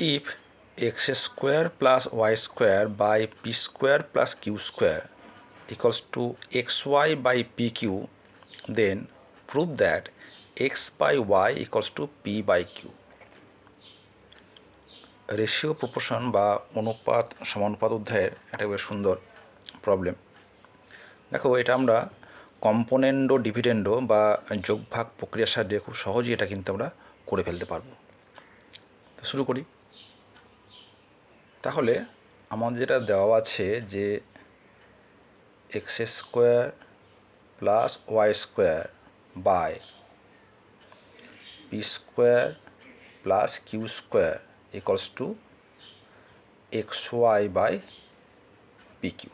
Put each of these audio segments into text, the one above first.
if x square plus y square by p square plus q square equals to xy by pq then prove that x by y equals to p by q. Ratio proportion বা অনুপাত সমানুপাত অধ্যায়ের একটা বেশ সুন্দর problem দেখো, এটা আমরা কম্পোনেন্ডো ডিভিডেন্ডো বা যোগভাগ প্রক্রিয়ার সাহায্যে খুব সহজেই এটা কিন্তু আমরা করে ফেলতে পারব। তো শুরু করি। তাহলে আমাদের যেটা দেওয়া আছে যে x square plus y square by p square plus q square equals to x y by p q.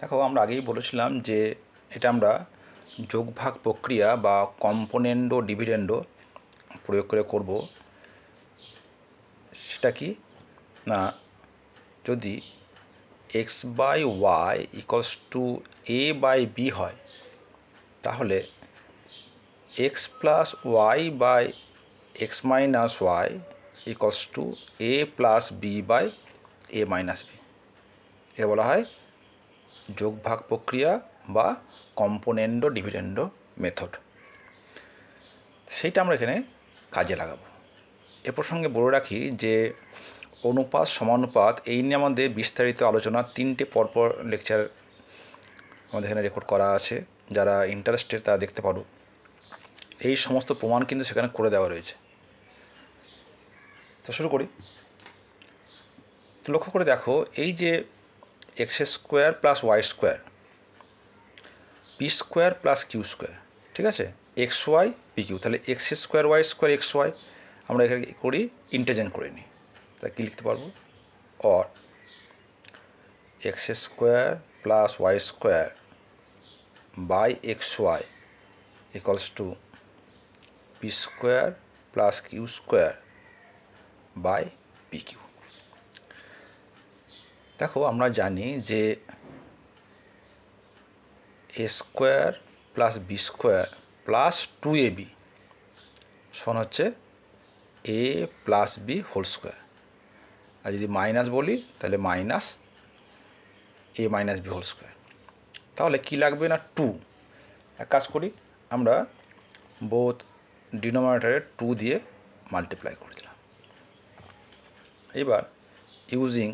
দেখো, আমরা আগেই বলেছিলাম যে এটা আমরা যোগভাগ প্রক্রিয়া বা কম্পোনেন্ডো, ডিভিডেন্ডো প্রয়োগ করে করব। সেটা কি? না, যদি x by y equals to a by b হয়, তাহলে x plus y by x minus y equals to a plus b by a minus b এ বলা হয় যোগভাগ প্রক্রিয়া বা কম্পোনেন্ডো ডিভিডেন্ডো মেথড। সেইটা আমরা এখানে কাজে লাগাবো। এ প্রসঙ্গে বলে রাখি যে অনুপাত সমানুপাত, এই নিয়ে আমাদের বিস্তারিত আলোচনা তিনটে পরপর লেকচার আমাদের এখানে রেকর্ড করা আছে। যারা ইন্টারেস্টেড তারা দেখতে পারো। এই সমস্ত প্রমাণ কিন্তু সেখানে করে দেওয়া রয়েছে। তো শুরু করি। তো লক্ষ্য করে দেখো, এই যে x square plus y square p square plus q square ঠিক আছে? এক্স ওয়াই পি কিউ তাহলে x square y square x y আমরা এখানে করি ইন্টেজেন্ট করে নিই। তা কী লিখতে পারব? Or x square plus y square by x y equals to p square plus q square by p q দেখো, আমরা জানি যে a square plus b square plus two a b সমান হচ্ছে a plus b whole square আর যদি minus বলি, তাহলে minus a minus b whole square তাহলে কি লাগবে না? টু এক কাজ করি, আমরা বোথ ডিনোমিনেটারে টু দিয়ে মাল্টিপ্লাই করে দিলাম। এবার ইউজিং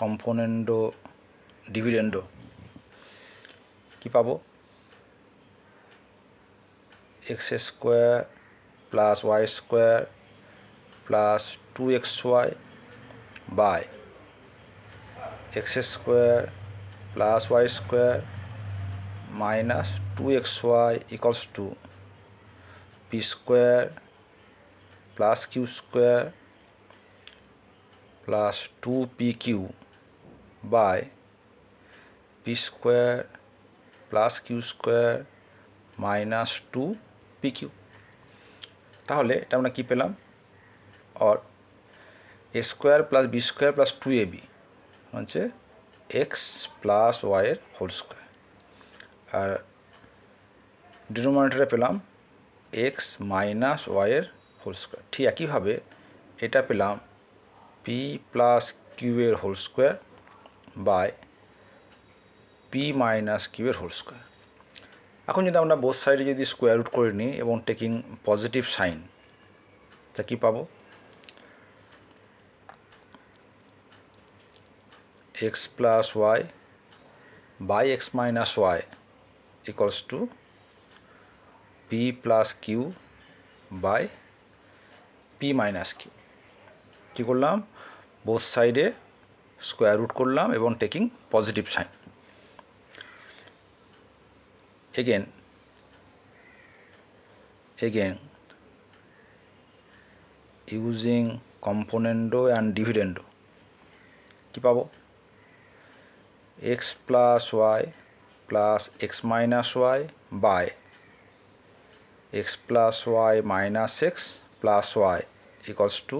কম্পোনেন্ডো ডিভিডেন্ডো কী পাবো? X square plus y square plus two x y by x square plus y square minus two x y equals to p square plus q square plus two p q by p square plus q square minus two p q তাহলে এটা আমরা কী পেলাম? Or a square plus b square plus two a b হচ্ছে x plus ওয়াইয়ের whole square আর ডিনোমিনেটরে পেলাম এক্স মাইনাস ওয়াইয়ের হোল স্কোয়ার ঠিক একইভাবে এটা পেলাম p plus কিউয়ের whole square by p minus কিউয়ের whole square এখন যদি আমরা বোথ সাইডে যদি স্কোয়ার রুট করে নিই এবং টেকিং পজিটিভ সাইন তা কী পাবো? X plus y by x minus y equals to p plus q by p minus q কী করলাম? বোথ সাইডে স্কোয়ার রুট করলাম এবং taking positive sign again. Again. Using componendo and dividendo. কি পাবো? X plus y plus x minus y by x plus y minus x plus y equals to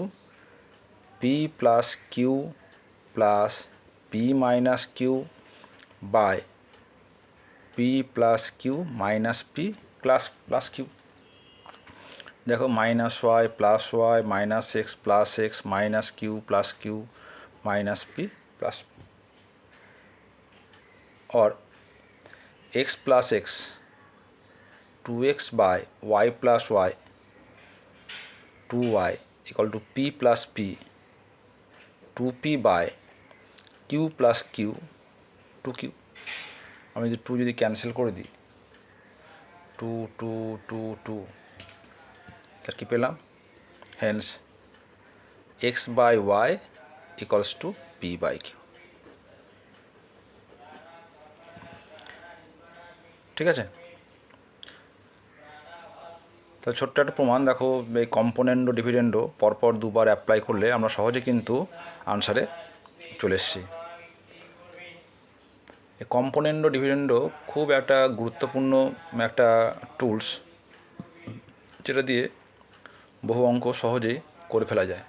p plus q plus p minus q by p plus q minus p plus plus q দেখো minus y plus y minus x plus x minus q plus q minus p plus और x plus x 2x by y plus y 2y equal to p plus p 2p by q plus q 2q আমি যদি two যদি cancel করে দিই two two two two তার কী পেলাম? Hence x by y equals to p by q ঠিক আছে? তো ছোট্ট একটা প্রমাণ, দেখো, এই কম্পোনেন্ট ও ডিভিডেন্ডও পরপর দুবার অ্যাপ্লাই করলে আমরা সহজে কিন্তু আনসারে চলে এসেছি। এই কম্পোনেন্ট ডিভিডেন্ডও খুব একটা গুরুত্বপূর্ণ একটা টুলস যেটা দিয়ে বহু অঙ্ক সহজেই করে ফেলা যায়।